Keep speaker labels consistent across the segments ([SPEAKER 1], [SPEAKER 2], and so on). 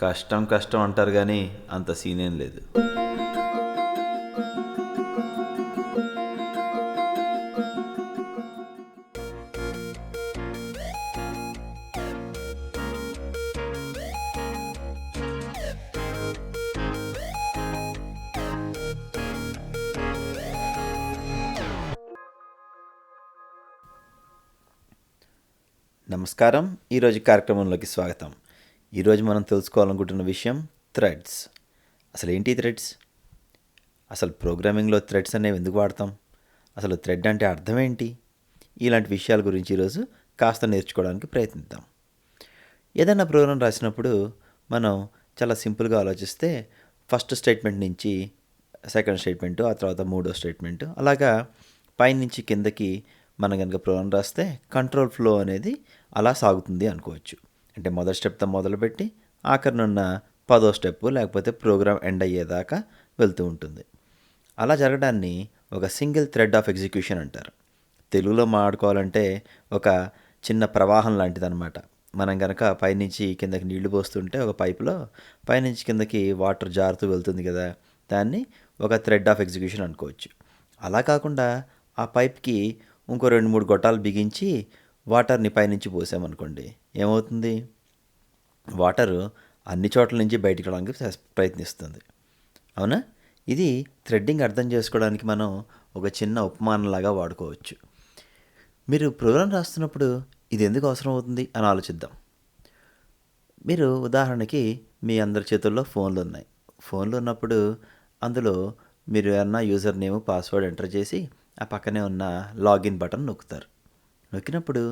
[SPEAKER 1] కష్టం కష్టం అంటారు కానీ అంత సీన్ ఏం లేదు. నమస్కారం. ఈరోజు కార్యక్రమంలోకి స్వాగతం. ఈరోజు మనం తెలుసుకోవాలనుకుంటున్న విషయం థ్రెడ్స్ అసలు ఏంటి థ్రెడ్స్ అసలు ప్రోగ్రామింగ్లో థ్రెడ్స్ అనేవి ఎందుకు వాడతాం? అసలు థ్రెడ్ అంటే అర్థం ఏంటి? ఇలాంటి విషయాల గురించి ఈరోజు కాస్త నేర్చుకోవడానికి ప్రయత్నిద్దాం. ఏదైనా ప్రోగ్రాం రాసినప్పుడు మనం చాలా సింపుల్గా ఆలోచిస్తే ఫస్ట్ స్టేట్మెంట్ నుంచి సెకండ్ స్టేట్మెంటు ఆ తర్వాత మూడో స్టేట్మెంట్ అలాగా పైనుంచి కిందకి మనం కనుక ప్రోగ్రాం రాస్తే కంట్రోల్ ఫ్లో అనేది అలా సాగుతుంది అనుకోవచ్చు. అంటే మొదటి స్టెప్తో మొదలుపెట్టి ఆఖరినున్న పదో స్టెప్ లేకపోతే ప్రోగ్రామ్ ఎండ్ అయ్యేదాకా వెళ్తూ ఉంటుంది. అలా జరగడాన్ని ఒక సింగిల్ థ్రెడ్ ఆఫ్ ఎగ్జిక్యూషన్ అంటారు. తెలుగులో మాట్లాడుకోవాలంటే ఒక చిన్న ప్రవాహం లాంటిదన్నమాట. మనం కనుక పైనుంచి కిందకి నీళ్ళు పోస్తుంటే ఒక పైపులో పైనుంచి కిందకి వాటర్ జారుతూ వెళ్తుంది కదా దాన్ని ఒక థ్రెడ్ ఆఫ్ ఎగ్జిక్యూషన్ అనుకోవచ్చు. అలా కాకుండా ఆ పైప్కి ఇంకో రెండు మూడు గొట్టాలు బిగించి వాటర్ని పైనుంచి పోసామనుకోండి ఏమవుతుంది? వాటరు అన్ని చోట్ల నుంచి బయటికి రావడానికి ప్రయత్నిస్తుంది. అవునా? ఇది థ్రెడ్డింగ్ అర్థం చేసుకోవడానికి మనం ఒక చిన్న ఉపమానంలాగా వాడుకోవచ్చు. మీరు ప్రోగ్రాం రాస్తున్నప్పుడు ఇది ఎందుకు అవసరం అవుతుంది అని ఆలోచిద్దాం. మీరు ఉదాహరణకి మీ అందరి చేతుల్లో ఫోన్లు ఉన్నాయి. ఫోన్లు ఉన్నప్పుడు అందులో మీరు ఏమన్నా యూజర్ నేమ్ పాస్వర్డ్ ఎంటర్ చేసి ఆ పక్కనే ఉన్న లాగిన్ బటన్ నొక్కుతారు. నొక్కినప్పుడు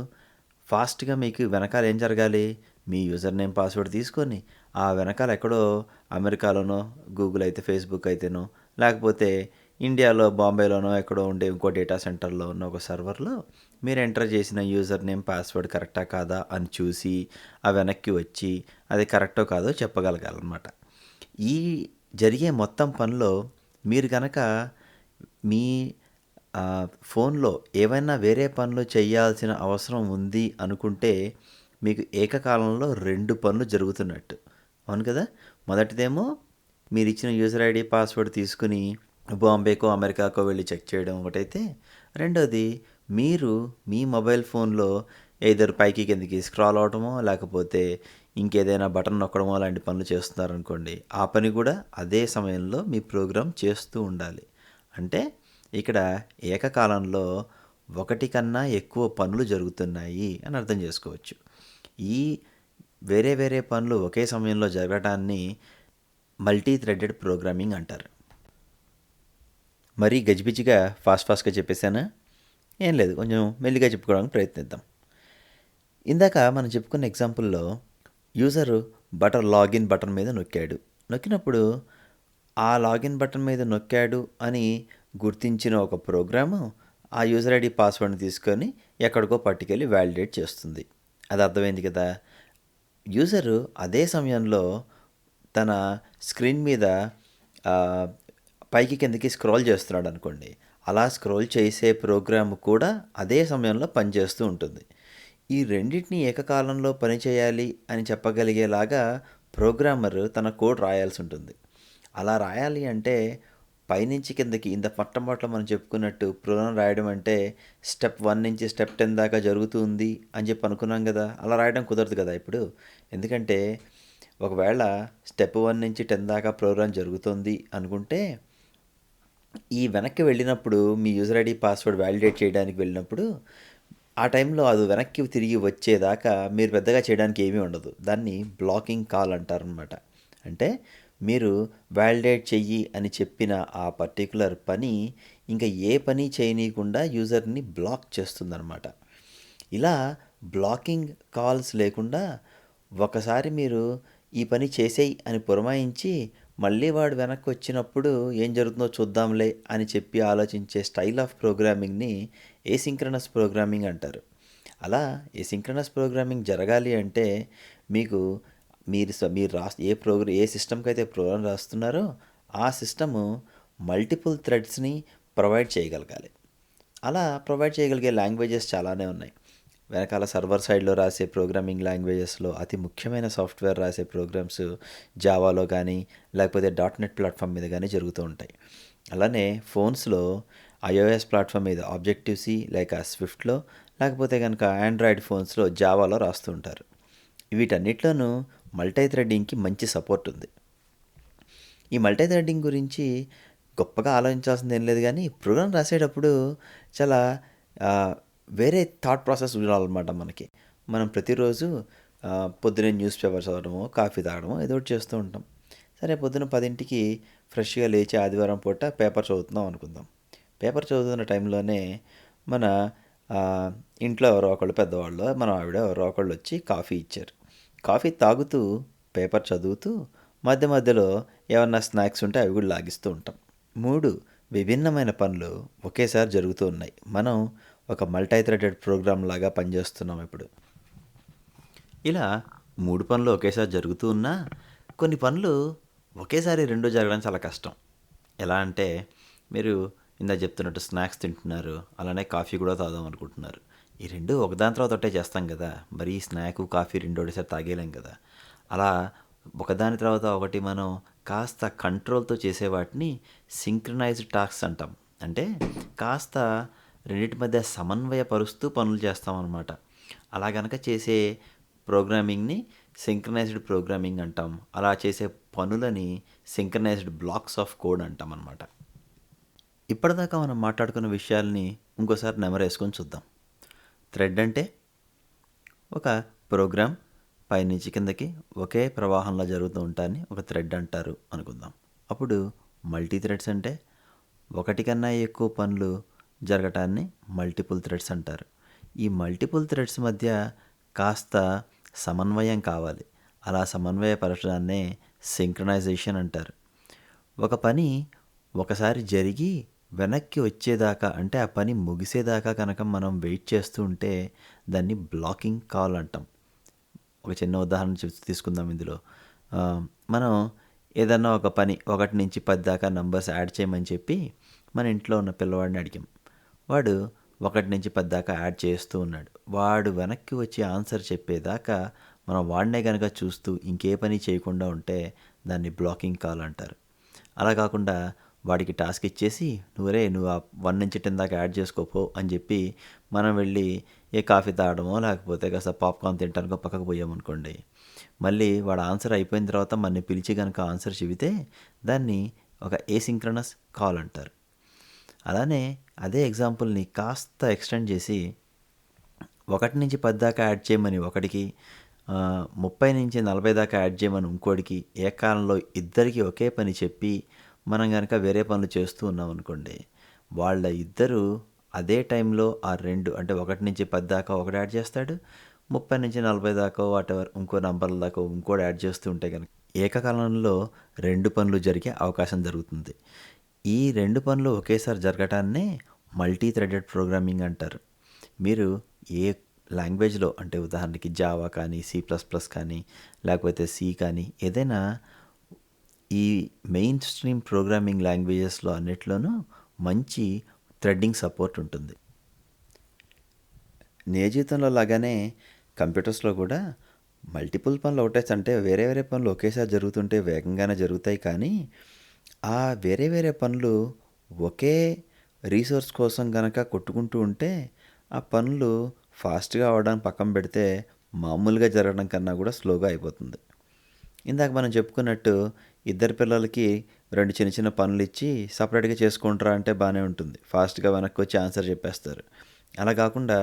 [SPEAKER 1] ఫాస్ట్గా మీకు వెనకాల ఏం జరగాలి? మీ యూజర్ నేమ్ పాస్వర్డ్ తీసుకొని ఆ వెనకాల ఎక్కడో అమెరికాలోనో గూగుల్ అయితే ఫేస్బుక్ అయితేనో లేకపోతే ఇండియాలో బాంబేలోనో ఎక్కడో ఉండే ఇంకో డేటా సెంటర్లో ఉన్న ఒక సర్వర్లో మీరు ఎంటర్ చేసిన యూజర్ నేమ్ పాస్వర్డ్ కరెక్టా కాదా అని చూసి ఆ వెనక్కి వచ్చి అది కరెక్టో కాదో చెప్పగలగాలన్నమాట. ఈ జరిగే మొత్తం పనిలో మీరు కనుక మీ ఫోన్లో ఏవైనా వేరే పనులు చేయాల్సిన అవసరం ఉంది అనుకుంటే మీకు ఏకకాలంలో రెండు పనులు జరుగుతున్నట్టు. అవును కదా? మొదటిదేమో మీరు ఇచ్చిన యూజర్ ఐడి పాస్వర్డ్ తీసుకుని బాంబేకో అమెరికాకో వెళ్ళి చెక్ చేయడం ఒకటైతే. రెండోది మీరు మీ మొబైల్ ఫోన్లో ఏదర్ పైకి కిందకి స్క్రాల్ అవడమో లేకపోతే ఇంకేదైనా బటన్ నొక్కడమో లాంటి పనులు చేస్తున్నారనుకోండి ఆ పని కూడా అదే సమయంలో మీ ప్రోగ్రామ్ చేస్తూ ఉండాలి. అంటే ఇక్కడ ఏకకాలంలో ఒకటి కన్నా ఎక్కువ పనులు జరుగుతున్నాయి అని అర్థం చేసుకోవచ్చు. ఈ వేరే వేరే పనులు ఒకే సమయంలో జరగటాన్ని మల్టీ థ్రెడెడ్ ప్రోగ్రామింగ్ అంటారు. మరీ గజిబిజిగా ఫాస్ట్ ఫాస్ట్గా చెప్పేశానా? ఏం లేదు కొంచెం మెల్లిగా చెప్పుకోవడానికి ప్రయత్నిద్దాం. ఇందాక మనం చెప్పుకున్న ఎగ్జాంపుల్లో యూజర్ బటర్ లాగిన్ బటన్ మీద నొక్కాడు. నొక్కినప్పుడు ఆ లాగిన్ బటన్ మీద నొక్కాడు అని గుర్తించిన ఒక ప్రోగ్రాము ఆ యూజర్ ఐడి పాస్వర్డ్ని తీసుకొని ఎక్కడికో పట్టుకెళ్ళి వ్యాలిడేట్ చేస్తుంది. అది అర్థమైంది కదా? యూజరు అదే సమయంలో తన స్క్రీన్ మీద పైకి కిందకి స్క్రోల్ చేస్తున్నాడు అనుకోండి. అలా స్క్రోల్ చేసే ప్రోగ్రామ్ కూడా అదే సమయంలో పనిచేస్తూ ఉంటుంది. ఈ రెండింటిని ఏకకాలంలో పనిచేయాలి అని చెప్పగలిగేలాగా ప్రోగ్రామర్ తన కోడ్ రాయాల్సి ఉంటుంది. అలా రాయాలి అంటే పైనుంచి కిందకి ఇంత మొట్టమొదట మనం చెప్పుకున్నట్టు ప్రోగ్రామ్ రాయడం అంటే స్టెప్ వన్ నుంచి స్టెప్ టెన్ దాకా జరుగుతుంది అని చెప్పి అనుకున్నాం కదా. అలా రాయడం కుదరదు కదా ఇప్పుడు. ఎందుకంటే ఒకవేళ స్టెప్ వన్ నుంచి టెన్ దాకా ప్రోగ్రామ్ జరుగుతుంది అనుకుంటే ఈ వెనక్కి వెళ్ళినప్పుడు మీ యూజర్ ఐడి పాస్వర్డ్ వ్యాలిడేట్ చేయడానికి వెళ్ళినప్పుడు ఆ టైంలో అది వెనక్కి తిరిగి వచ్చేదాకా మీరు పెద్దగా చేయడానికి ఏమీ ఉండదు. దాన్ని బ్లాకింగ్ కాల్ అంటారనమాట అంటే మీరు వ్యాలిడేట్ చెయ్యి అని చెప్పిన ఆ పర్టికులర్ పని ఇంకా ఏ పని చేయనీయకుండా యూజర్ని బ్లాక్ చేస్తుందన్నమాట. ఇలా బ్లాకింగ్ కాల్స్ లేకుండా ఒకసారి మీరు ఈ పని చేసేయి అని పురమాయించి మళ్ళీ వాడు వెనక్కి వచ్చినప్పుడు ఏం జరుగుతుందో చూద్దాంలే అని చెప్పి ఆలోచించే స్టైల్ ఆఫ్ ప్రోగ్రామింగ్ని ఏసింక్రనస్ ప్రోగ్రామింగ్ అంటారు. అలా ఏసింక్రనస్ ప్రోగ్రామింగ్ జరగాలి అంటే మీకు మీరు మీరు రాస్ ఏ ప్రోగ్రామ్ ఏ సిస్టమ్కి అయితే ప్రోగ్రామ్ రాస్తున్నారో ఆ సిస్టము మల్టిపుల్ థ్రెడ్స్ని ప్రొవైడ్ చేయగలగాలి. అలా ప్రొవైడ్ చేయగలిగే లాంగ్వేజెస్ చాలానే ఉన్నాయి. వెనకాల సర్వర్ సైడ్లో రాసే ప్రోగ్రామింగ్ లాంగ్వేజెస్లో అతి ముఖ్యమైన సాఫ్ట్వేర్ రాసే ప్రోగ్రామ్స్ జావాలో కానీ లేకపోతే డాట్ నెట్ ప్లాట్ఫామ్ మీద కానీ జరుగుతూ ఉంటాయి. అలానే ఫోన్స్లో ఐఓఎస్ ప్లాట్ఫామ్ మీద ఆబ్జెక్టివ్ సి లేక స్విఫ్ట్లో లేకపోతే కనుక ఆండ్రాయిడ్ ఫోన్స్లో జావాలో రాస్తూ ఉంటారు. వీటన్నిటిలోనూ మల్టీ థ్రెడ్డింగ్కి మంచి సపోర్ట్ ఉంది. ఈ మల్టీ థ్రెడ్డింగ్ గురించి గొప్పగా ఆలోచించాల్సింది ఏం లేదు కానీ ప్రోగ్రామ్ రాసేటప్పుడు చాలా వేరే థాట్ ప్రాసెస్ ఉండాలన్నమాట మనకి. మనం ప్రతిరోజు పొద్దున్నే న్యూస్ పేపర్ చదవడమో కాఫీ తాగడమో ఏదో ఒకటి చేస్తూ ఉంటాం. సరే పొద్దున పదింటికి ఫ్రెష్గా లేచి ఆదివారం పూట పేపర్ చదువుతున్నాం అనుకుందాం. పేపర్ చదువుతున్న టైంలోనే మన ఇంట్లో ఎవరో ఒకళ్ళు పెద్దవాళ్ళు మన ఆవిడ ఎవరో ఒకళ్ళు వచ్చి కాఫీ ఇచ్చారు. కాఫీ తాగుతూ పేపర్ చదువుతూ మధ్య మధ్యలో ఏమన్నా స్నాక్స్ ఉంటే అవి కూడా లాగిస్తూ ఉంటాం. మూడు విభిన్నమైన పనులు ఒకేసారి జరుగుతూ ఉన్నాయి. మనం ఒక మల్టీ థ్రెడెడ్ ప్రోగ్రామ్ లాగా పనిచేస్తున్నాం ఇప్పుడు. ఇలా మూడు పనులు ఒకేసారి జరుగుతూ ఉన్నా కొన్ని పనులు ఒకేసారి రెండు జరగడం చాలా కష్టం. ఎలా అంటే మీరు ఇందా చెప్తున్నట్టు స్నాక్స్ తింటున్నారు అలానే కాఫీ కూడా తాగుదాం అనుకుంటున్నారు. ఈ రెండు ఒకదాని తర్వాత ఒకటే చేస్తాం కదా. మరి ఈ స్నాక్ కాఫీ రెండు తాగేలేం కదా. అలా ఒకదాని తర్వాత ఒకటి మనం కాస్త కంట్రోల్తో చేసే వాటిని సింక్రనైజ్డ్ టాస్క్స్ అంటాం. అంటే కాస్త రెండింటి మధ్య సమన్వయపరుస్తూ పనులు చేస్తామన్నమాట అలా గనక చేసే ప్రోగ్రామింగ్ని సింక్రనైజ్డ్ ప్రోగ్రామింగ్ అంటాం. అలా చేసే పనులని సింక్రనైజ్డ్ బ్లాక్స్ ఆఫ్ కోడ్ అంటాం అనమాట ఇప్పటిదాకా మనం మాట్లాడుకున్న విషయాల్ని ఇంకోసారి నెమరేసుకొని చూద్దాం. థ్రెడ్ అంటే ఒక ప్రోగ్రామ్ పైనుంచి కిందకి ఒకే ప్రవాహంలో జరుగుతూ ఉంటాన్ని ఒక థ్రెడ్ అంటారు అనుకుందాం. అప్పుడు మల్టీ థ్రెడ్స్ అంటే ఒకటి కన్నా ఎక్కువ పనులు జరగటాన్ని మల్టిపుల్ థ్రెడ్స్ అంటారు. ఈ మల్టిపుల్ థ్రెడ్స్ మధ్య కాస్త సమన్వయం కావాలి. అలా సమన్వయపరచడాన్నే సింక్రనైజేషన్ అంటారు. ఒక పని ఒకసారి జరిగి వెనక్కి వచ్చేదాకా అంటే ఆ పని ముగిసేదాకా కనుక మనం వెయిట్ చేస్తూ ఉంటే దాన్ని బ్లాకింగ్ కాల్ అంటాం. ఒక చిన్న ఉదాహరణ చూ- తీసుకుందాం ఇందులో. మనం ఏదన్నా ఒక పని ఒకటి నుంచి పది దాకా నంబర్స్ యాడ్ చేయమని చెప్పి మన ఇంట్లో ఉన్న పిల్లవాడిని అడిగాం. వాడు ఒకటి నుంచి పది దాకా యాడ్ చేస్తూ ఉన్నాడు. వాడు వెనక్కి వచ్చి ఆన్సర్ చెప్పేదాకా మనం వాడినే కనుక చూస్తూ ఇంకే పని చేయకుండా ఉంటే దాన్ని బ్లాకింగ్ కాల్ అంటారు. అలా కాకుండా వాడికి టాస్క్ ఇచ్చేసి నువ్వురే నువ్వు ఆ వన్ నుంచి టెన్ దాకా యాడ్ చేసుకోపో అని చెప్పి మనం వెళ్ళి ఏ కాఫీ తాగడమో లేకపోతే కాస్త పాప్కార్న్ తినడానికో పక్కకు పోయామనుకోండి. మళ్ళీ వాడు ఆన్సర్ అయిపోయిన తర్వాత మనని పిలిచి కనుక ఆన్సర్ చెబితే దాన్ని ఒక ఏసింక్రనస్ కాల్ అంటారు. అలానే అదే ఎగ్జాంపుల్ని కాస్త ఎక్స్టెండ్ చేసి ఒకటి నుంచి పది దాకా యాడ్ చేయమని ఒకటికి ముప్పై నుంచి నలభై దాకా యాడ్ చేయమని ఇంకోటికి ఏకాలంలో ఇద్దరికి ఒకే పని చెప్పి మనం కనుక వేరే పనులు చేస్తూ ఉన్నాం అనుకోండి వాళ్ళ ఇద్దరు అదే టైంలో ఆ రెండు అంటే ఒకటి నుంచి పది దాకా ఒకటి యాడ్ చేస్తాడు ముప్పై నుంచి నలభై దాకా వాటెవర్ ఇంకో నంబర్ల దాకా ఇంకోటి యాడ్ చేస్తూ ఉంటే కనుక ఏకకాలంలో రెండు పనులు జరిగే అవకాశం జరుగుతుంది. ఈ రెండు పనులు ఒకేసారి జరగటాన్నే మల్టీ థ్రెడెడ్ ప్రోగ్రామింగ్ అంటారు. మీరు ఏ లాంగ్వేజ్లో అంటే ఉదాహరణకి జావా కానీ సి ప్లస్ ప్లస్ కానీ లేకపోతే సి కానీ ఏదైనా ఈ మెయిన్ స్ట్రీమ్ ప్రోగ్రామింగ్ లాంగ్వేజెస్లో అన్నిట్లోనూ మంచి థ్రెడ్డింగ్ సపోర్ట్ ఉంటుంది. నిజ జీవితంలో లాగానే కంప్యూటర్స్లో కూడా మల్టిపుల్ పనులు ఒకటే అంటే వేరే వేరే పనులు ఒకేసారి జరుగుతుంటే వేగంగానే జరుగుతాయి కానీ ఆ వేరే వేరే పనులు ఒకే రీసోర్స్ కోసం గనక కొట్టుకుంటూ ఉంటే ఆ పనులు ఫాస్ట్గా అవడానికి పక్కన పెడితే మామూలుగా జరగడం కన్నా కూడా స్లోగా అయిపోతుంది. ఇందాక మనం చెప్పుకున్నట్టు ఇద్దరు పిల్లలకి రెండు చిన్న చిన్న పనులు ఇచ్చి సపరేట్గా చేసుకుంటారా అంటే బాగానే ఉంటుంది. ఫాస్ట్గా వెనక్కి వచ్చి ఆన్సర్ చెప్పేస్తారు. అలా కాకుండా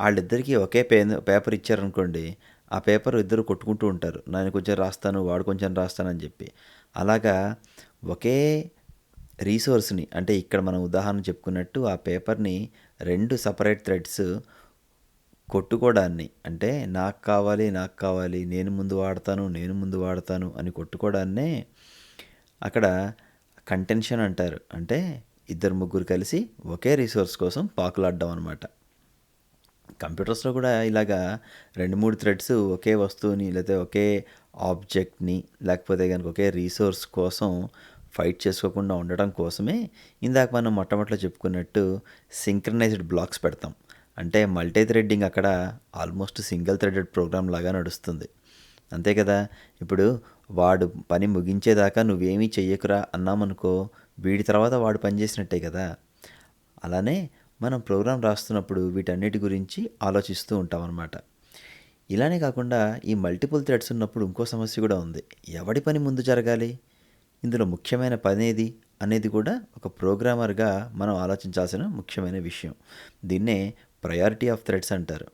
[SPEAKER 1] వాళ్ళిద్దరికీ ఒకే పే పేపర్ ఇచ్చారనుకోండి ఆ పేపర్ ఇద్దరు కొట్టుకుంటూ ఉంటారు. నేను కొంచెం రాస్తాను వాడు కొంచెం రాస్తానని చెప్పి. అలాగా ఒకే రీసోర్స్ని అంటే ఇక్కడ మనం ఉదాహరణ చెప్పుకున్నట్టు ఆ పేపర్ని రెండు సపరేట్ థ్రెడ్స్ కొట్టుకోవడాన్ని అంటే నాకు కావాలి నాకు కావాలి నేను ముందు వాడతాను నేను ముందు వాడతాను అని కొట్టుకోవడాన్నే అక్కడ కంటెన్షన్ అంటారు. అంటే ఇద్దరు ముగ్గురు కలిసి ఒకే రీసోర్స్ కోసం పాకులాడడం అనమాట కంప్యూటర్స్లో కూడా ఇలాగా రెండు మూడు థ్రెడ్స్ ఒకే వస్తువుని లేకపోతే ఒకే ఆబ్జెక్ట్ని లేకపోతే కనుక ఒకే రీసోర్స్ కోసం ఫైట్ చేసుకోకుండా ఉండడం కోసమే ఇందాక మనం మొట్టమొదటిలో చెప్పుకున్నట్టు సింక్రనైజ్డ్ బ్లాక్స్ పెడతాం. అంటే మల్టీ థ్రెడ్డింగ్ అక్కడ ఆల్మోస్ట్ సింగిల్ థ్రెడెడ్ ప్రోగ్రామ్ లాగా నడుస్తుంది. అంతే కదా? ఇప్పుడు వాడు పని ముగించేదాకా నువ్వేమీ చెయ్యకురా అన్నామనుకో వీడి తర్వాత వాడు పని చేసినట్టే కదా. అలానే మనం ప్రోగ్రాం రాస్తున్నప్పుడు వీటన్నిటి గురించి ఆలోచిస్తూ ఉంటాం అన్నమాట ఇలానే కాకుండా ఈ మల్టిపుల్ థ్రెడ్స్ ఉన్నప్పుడు ఇంకో సమస్య కూడా ఉంది. ఎవడి పని ముందు జరగాలి? ఇందులో ముఖ్యమైన పని ఏది? అనేది కూడా ఒక ప్రోగ్రామర్గా మనం ఆలోచించాల్సిన ముఖ్యమైన విషయం. దీన్నే ప్రయారిటీ ఆఫ్ థ్రెడ్స్ అంటారు.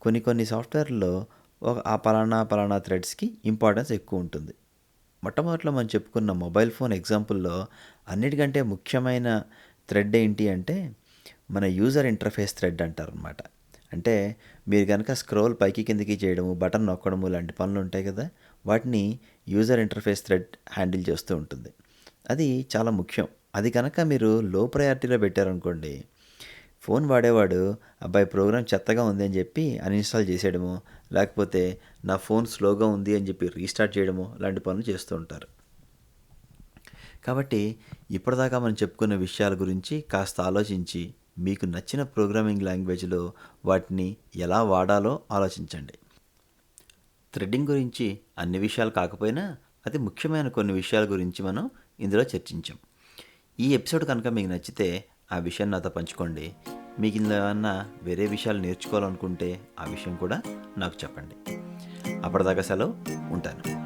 [SPEAKER 1] కొన్ని కొన్ని సాఫ్ట్వేర్లో ఒక ఆ పలానా పలానా థ్రెడ్స్కి ఇంపార్టెన్స్ ఎక్కువ ఉంటుంది. మొట్టమొదటిలో మనం చెప్పుకున్న మొబైల్ ఫోన్ ఎగ్జాంపుల్లో అన్నిటికంటే ముఖ్యమైన థ్రెడ్ ఏంటి అంటే మన యూజర్ ఇంటర్ఫేస్ థ్రెడ్ అంటారు అనమాట అంటే మీరు కనుక స్క్రోల్ పైకి కిందకి చేయడము బటన్ నొక్కడము లాంటి పనులు ఉంటాయి కదా వాటిని యూజర్ ఇంటర్ఫేస్ థ్రెడ్ హ్యాండిల్ చేస్తూ ఉంటుంది. అది చాలా ముఖ్యం. అది కనుక మీరు లో ప్రయారిటీలో పెట్టారనుకోండి ఫోన్ వాడేవాడు అబ్బాయి ప్రోగ్రామ్ చెత్తగా ఉంది అని చెప్పి అన్ఇన్స్టాల్ చేసేయడము లేకపోతే నా ఫోన్ స్లోగా ఉంది అని చెప్పి రీస్టార్ట్ చేయడము లాంటి పనులు చేస్తూ ఉంటారు. కాబట్టి ఇప్పటిదాకా మనం చెప్పుకున్న విషయాల గురించి కాస్త ఆలోచించి మీకు నచ్చిన ప్రోగ్రామింగ్ లాంగ్వేజ్లో వాటిని ఎలా వాడాలో ఆలోచించండి. థ్రెడ్డింగ్ గురించి అన్ని విషయాలు కాకపోయినా అతి ముఖ్యమైన కొన్ని విషయాల గురించి మనం ఇందులో చర్చించాం. ఈ ఎపిసోడ్ కనుక మీకు నచ్చితే ఆ విషయం నాతో పంచుకోండి. మీకు ఇందులో ఏమన్నా వేరే విషయాలు నేర్చుకోవాలనుకుంటే ఆ విషయం కూడా నాకు చెప్పండి. అప్పటిదాకా సెలవు ఉంటాను.